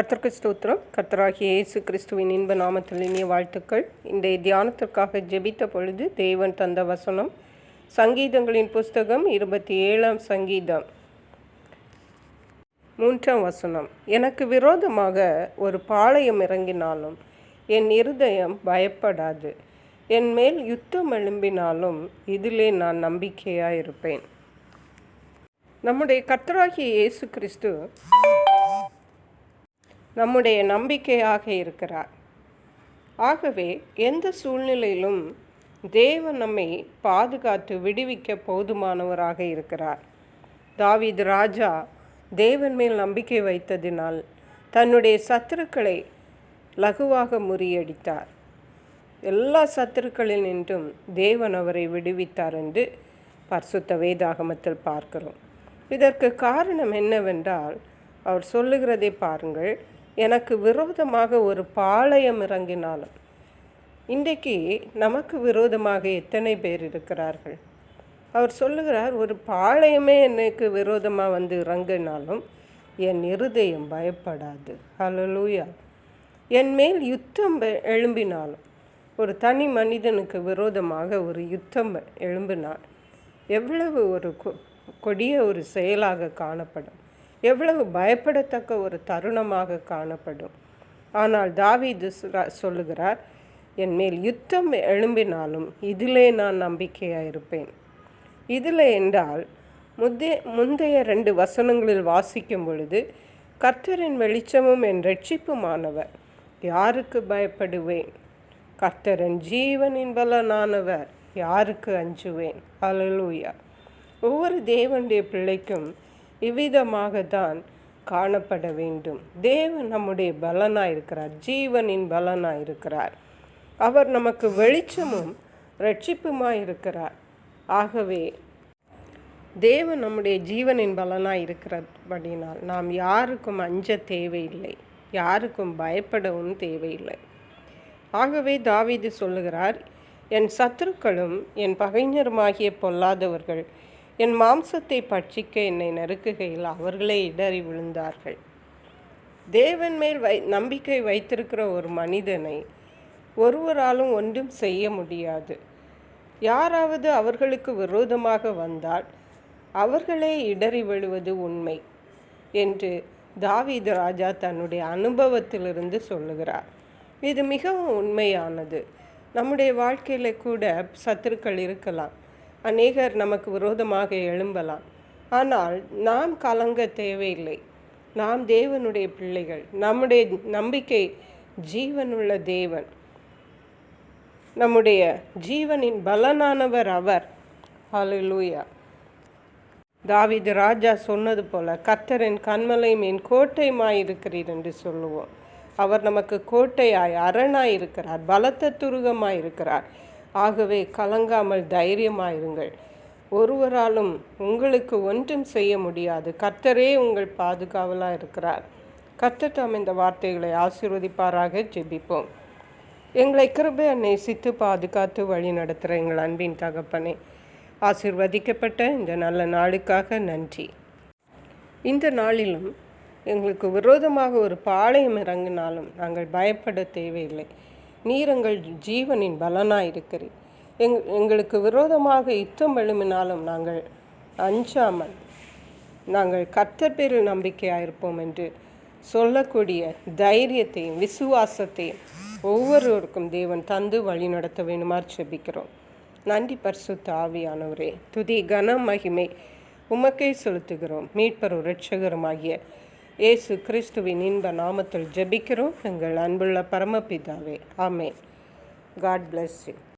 கர்த்தருக்கு ஸ்தோத்திரம். கர்த்தராகிய இயேசு கிறிஸ்துவின் இன்ப நாமத்தில் இனிய வாழ்த்துக்கள். இன்றைய தியானத்திற்காக ஜெபித்த பொழுது தேவன் தந்த வசனம் சங்கீதங்களின் புஸ்தகம் இருபத்தி ஏழாம் சங்கீதம். மூன்றாம் வசனம் எனக்கு விரோதமாக ஒரு பாளையம் இறங்கினாலும் என் இருதயம் பயப்படாது. என் மேல் யுத்தம் எழும்பினாலும் இதிலே நான் நம்பிக்கையாக இருப்பேன் நம்முடைய கர்த்தராகிய இயேசு கிறிஸ்து நம்முடைய நம்பிக்கையாக இருக்கிறார். ஆகவே எந்த சூழ்நிலையிலும் தேவன் நம்மை பாதுகாத்து விடுவிக்க போதுமானவராக இருக்கிறார். தாவித் ராஜா தேவன் மேல் நம்பிக்கை வைத்ததினால் தன்னுடைய சத்துருக்களை லகுவாக முறியடித்தார். எல்லா சத்துருக்களில் நின்றும் தேவன் அவரை விடுவித்தார் என்று பரிசுத்த வேதாகமத்தில் பார்க்கிறோம். இதற்கு காரணம் என்னவென்றால் அவர் சொல்லுகிறதை பாருங்கள். எனக்கு விரோதமாக ஒரு பாளையம் இறங்கினாலும் இன்றைக்கு நமக்கு விரோதமாக எத்தனை பேர் இருக்கிறார்கள்? அவர் சொல்லுகிறார் ஒரு பாளையமே எனக்கு விரோதமாக வந்து இறங்கினாலும் என் இருதயம் பயப்படாது. ஹலலூயா என் மேல் யுத்தம் எழும்பினாலும் ஒரு தனி மனிதனுக்கு விரோதமாக ஒரு யுத்தம் எழும்பினால் எவ்வளவு ஒரு கொடிய ஒரு செயலாக காணப்படும். எவ்வளவு பயப்படத்தக்க ஒரு தருணமாக காணப்படும். ஆனால் தாவீது சொல்லுகிறார் என் மேல் யுத்தம் எழும்பினாலும் இதிலே நான் நம்பிக்கையாக இருப்பேன் இதில் என்றால் முந்தைய முந்தைய ரெண்டு வசனங்களில் வாசிக்கும் பொழுது கர்த்தரின் வெளிச்சமும் என் ரட்சிப்புமானவர் யாருக்கு பயப்படுவேன்? கர்த்தரன் ஜீவனின் பலனானவர். யாருக்கு அஞ்சுவேன்? அலலூயா ஒவ்வொரு தேவனுடைய பிள்ளைக்கும் இவ்விதமாக தான் காணப்பட வேண்டும். தேவன் நம்முடைய பலனாக இருக்கிறார் ஜீவனின் பலனாக இருக்கிறார் அவர் நமக்கு வெளிச்சமும் ரட்சிப்புமாய் இருக்கிறார் ஆகவே தேவன் நம்முடைய ஜீவனின் பலனாக இருக்கிறபடினால் நாம் யாருக்கும் அஞ்ச தேவையில்லை. யாருக்கும் பயப்படவும் தேவையில்லை. ஆகவே தாவீது சொல்லுகிறார் என் சத்துருக்களும் என் பகைஞருமாகிய பொல்லாதவர்கள் என் மாம்சத்தை பட்சிக்க என்னை நறுக்குகையில் அவர்களே இடறி விழுந்தார்கள். தேவன் மேல் வை நம்பிக்கை வைத்திருக்கிற ஒரு மனிதனை ஒருவராலும் ஒன்றும் செய்ய முடியாது. யாராவது அவர்களுக்கு விரோதமாக வந்தால் அவர்களே இடறி விழுவது உண்மை என்று தாவீது ராஜா தன்னுடைய அனுபவத்திலிருந்து சொல்லுகிறார். இது மிகவும் உண்மையானது. நம்முடைய வாழ்க்கையில் கூட சத்துருக்கள் இருக்கலாம். அநேகர் நமக்கு விரோதமாக எழும்பலாம். ஆனால் நாம் கலங்க தேவையில்லை. நாம் தேவனுடைய பிள்ளைகள். நம்முடைய நம்பிக்கை ஜீவனுள்ள தேவன். நம்முடைய ஜீவனின் பலனானவர் அவர். ஹலலூயா தாவிது ராஜா சொன்னது போல கர்த்தரின் கண்மலையும் என் கோட்டையுமாய் இருக்கிறீர் என்று சொல்லுவோம். அவர் நமக்கு கோட்டையாய் அரணாய் இருக்கிறார் பலத்த துருகமாய் இருக்கிறார். ஆகவே கலங்காமல் தைரியமாயிருங்கள். ஒருவராலும் உங்களுக்கு ஒன்றும் செய்ய முடியாது. கர்த்தரே உங்கள் பாதுகாவலாக இருக்கிறார். கர்த்தர் தாம் இந்த வார்த்தைகளை ஆசீர்வதிப்பாராக ஜெபிப்போம். எங்களை கிருபை நேசித்து பாதுகாத்து வழி நடத்துகிற எங்கள் அன்பின் தகப்பனே ஆசிர்வதிக்கப்பட்ட இந்த நல்ல நாளுக்காக நன்றி. இந்த நாளிலும் எங்களுக்கு விரோதமாக ஒரு பாளையம் இறங்கினாலும் நாங்கள் பயப்பட தேவையில்லை. நீர் எங்கள் ஜீவனின் பலனாயிருக்கிறீர். எங் எங்களுக்கு விரோதமாக யுத்தம் எழுமினாலும் நாங்கள் அஞ்சாமல் நாங்கள் கர்த்தர் பேரில் நம்பிக்கையாக இருப்போம் என்று சொல்லக்கூடிய தைரியத்தையும் விசுவாசத்தையும் ஒவ்வொருவருக்கும் தேவன் தந்து வழி நடத்த வேணுமாறு செபிக்கிறோம். நன்றி பரிசு ஆவியானவரே. துதி கன மகிமை உமக்கே செலுத்துகிறோம். மீட்பரும் ரட்சகருமாகிய இயேசு கிறிஸ்துவின் இன்ப நாமத்தில் ஜெபிக்கிறோம். எங்கள் அன்புள்ள பரமபிதாவே. ஆமே காட் பிளஸ் யூ